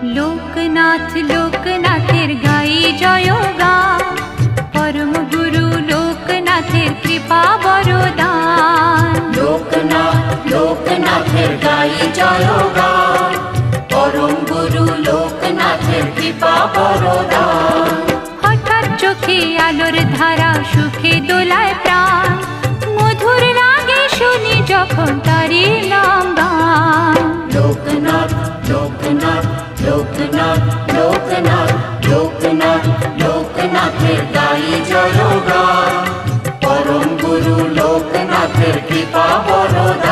লোকনাথ লোকনাথের গাই জয় গান পরম গুরু লোকনাথের কৃপা বরদান লোকনাথ লোকনাথের গাই জয় গান পরম গুরু লোকনাথের কৃপা বরদান হঠাৎ চোখে আলোর ধারা সুখে দোলায় প্রাণ। মধুর লাগে শুনি যখন তারি लोकनाथ लोकनाथ लोकनाथ लोकनाथ लोकनाथ गाईच्या रोगा परम गुरु लोकनाथ कृपा बरोदा.